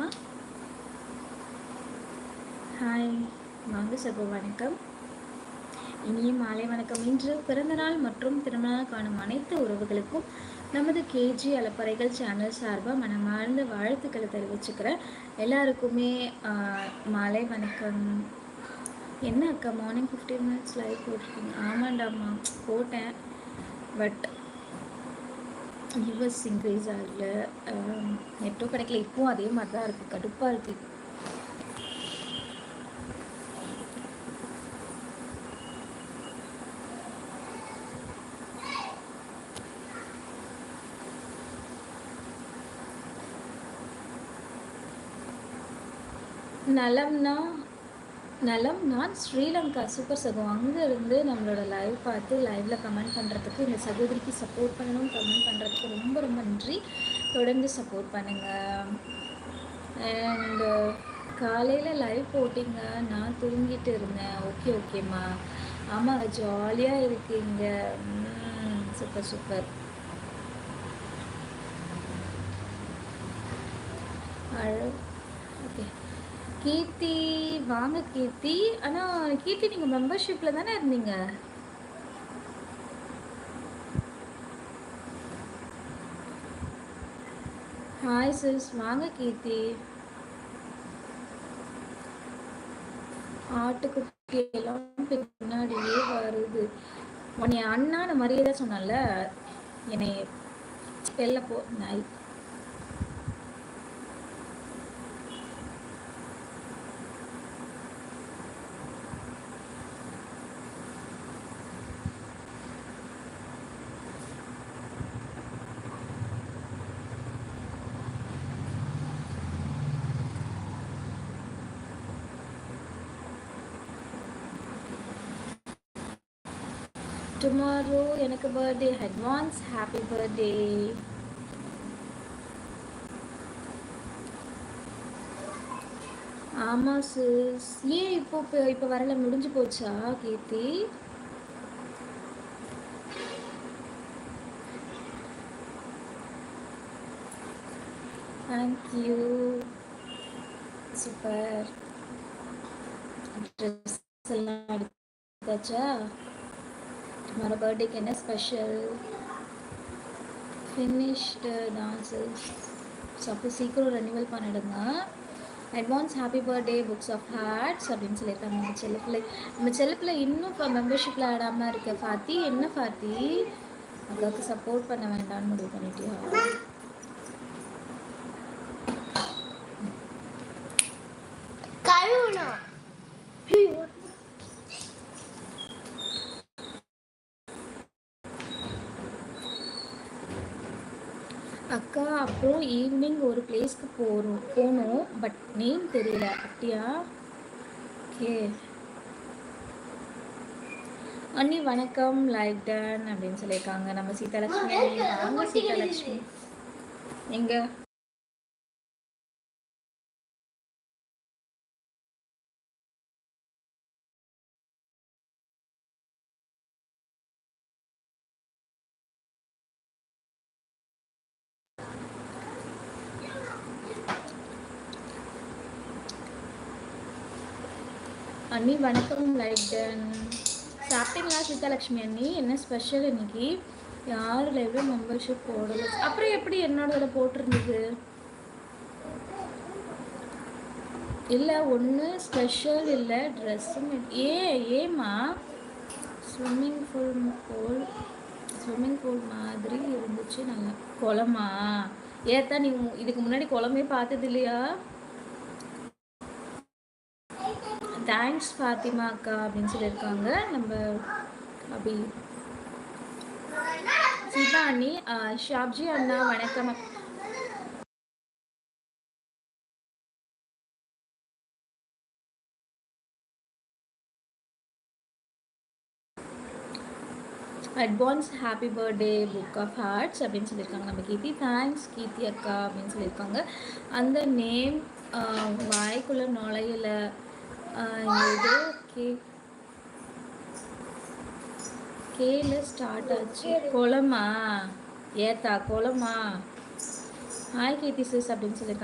வணக்கம்மா ஹாய் வாங்க சகோ வணக்கம். இனிய மாலை வணக்கம். இன்று பிறந்தநாள் மற்றும் திருமணம் காணும் அனைத்து உறவுகளுக்கும் நமது கேஜி அலப்பறைகள் சேனல் சார்பாக மனமார்ந்த வாழ்த்துக்களை தெரிவிச்சுக்கிறேன் எல்லாருக்குமே மாலை வணக்கம். என்ன அக்கா மார்னிங் ஃபிஃப்டீன் மினிட்ஸ் லைவ் போட்டிருக்கீங்க? ஆமாண்டாம்மா போட்டேன். பட் யூஎஸ் இன்க்ரீஸ் ஆகல நெட்டும் கிடைக்கல. இப்போவும் அதே மாதிரி தான் இருக்குது கடுப்பாக இருக்குது நலம்னா நலம் நான் ஸ்ரீலங்கா சூப்பர் சகோ. அங்கேருந்து நம்மளோட லைவ் பார்த்து லைவில் கமெண்ட் பண்ணுறதுக்கு இந்த சகோதரிக்கு சப்போர்ட் பண்ணணும் கமெண்ட் பண்ணுறதுக்கு ரொம்ப ரொம்ப நன்றி. தொடர்ந்து சப்போர்ட் பண்ணுங்கள் அண்டு காலையில் லைவ் போட்டிங்க. நான் தூங்கிட்டு இருந்தேன். ஓகே ஓகேம்மா ஆமாம் ஜாலியாக இருக்கீங்க. சூப்பர் சூப்பர் அழ ஓகே கீர்த்தி வாங்க கீர்த்தி. ஆனால் கீர்த்தி நீங்கள் மெம்பர்ஷிப்பில் தானே இருந்தீங்க? ஹாய் சிஸ் வாங்க கீர்த்தி. ஆட்டுக்குட்டி எல்லாம் பின்னாடியே வருது. உன்னை அண்ணான மாதிரியே தான் சொன்னால என்னை வெளில போ டுமாரோ எனக்கு பர்த்டே அட்வான்ஸ் ஹாப்பி பர்த்டே ஆமாம் சிஸ் ஏன் இப்போ இப்போ இப்போ வரல முடிஞ்சு போச்சா கீர்த்தி? தேங்க்யூ சூப்பர் ட்ரெஸ் எல்லாம் எடுத்தாச்சா? டுமாரோ பர்த்டேக்கு என்ன ஸ்பெஷல் ஃபினிஷ்டு டான்ஸஸ் ஸோ அப்போ சீக்கிரம் ரெனிவல் பண்ணிடுங்க advance happy birthday books of hearts அப்படின்னு சொல்லியிருக்காங்க நம்ம செல்லப்பிள்ளை நம்ம செல்லப்பிள்ளை இன்னும் இப்போ மெம்பர்ஷிப்பில் ஆடாமல் இருக்க ஃபாத்தி என்ன ஃபாத்தி? அக்காவுக்கு சப்போர்ட் பண்ண வேண்டாம்னு முடிவு பண்ணிட்டியா? அக்கா அப்புறம் ஈவினிங் ஒரு பிளேஸ்க்கு போகிறோம் போகணும் பட் நேம் தெரியல. அப்படியா? ஓகே அண்ணி வணக்கம். லைக் டன் அப்படின்னு சொல்லியிருக்காங்க. நம்ம சீதாலட்சுமி. வாங்க சீதாலட்சுமி. எங்க? அண்ணி வணக்கம் லைக் டன் சாப்பிட்டீங்களா சீதாலட்சுமி அண்ணி? என்ன ஸ்பெஷல் இன்னைக்கு? யார் லைவ்ல மெம்பர்ஷிப் போடல. அப்புறம் எப்படி என்னோட போட்டிருந்தது? இல்லை ஒன்று ஸ்பெஷல் இல்லை ட்ரெஸ்ஸும் ஏ ஏமா swimming pool pool swimming pool மாதிரி இருந்துச்சு. நல்லா. குளமா? ஏத்தா நீ இதுக்கு முன்னாடி குளமே பார்த்தது இல்லையா? தேங்க்ஸ் ஃபாத்திமா அக்கா அப்படின்னு சொல்லியிருக்காங்க. நம்ம அப்படி சீதா அண்ணி ஷாப்ஜி அண்ணா வணக்கம். Advance happy birthday book of hearts அப்படின்னு சொல்லியிருக்காங்க. நம்ம கீர்த்தி தேங்க்ஸ் கீர்த்தி அக்கா அப்படின்னு சொல்லியிருக்காங்க. அந்த நேம் வாய்க்குள்ள நுழையில. ஏதோ கே கேல ஸ்டார்ட் ஆச்சு. குளமா ஏத்தா குளமா ஹாய் கீர்த்தி சிஸ் அப்படின்னு சொல்லியிருக்காங்க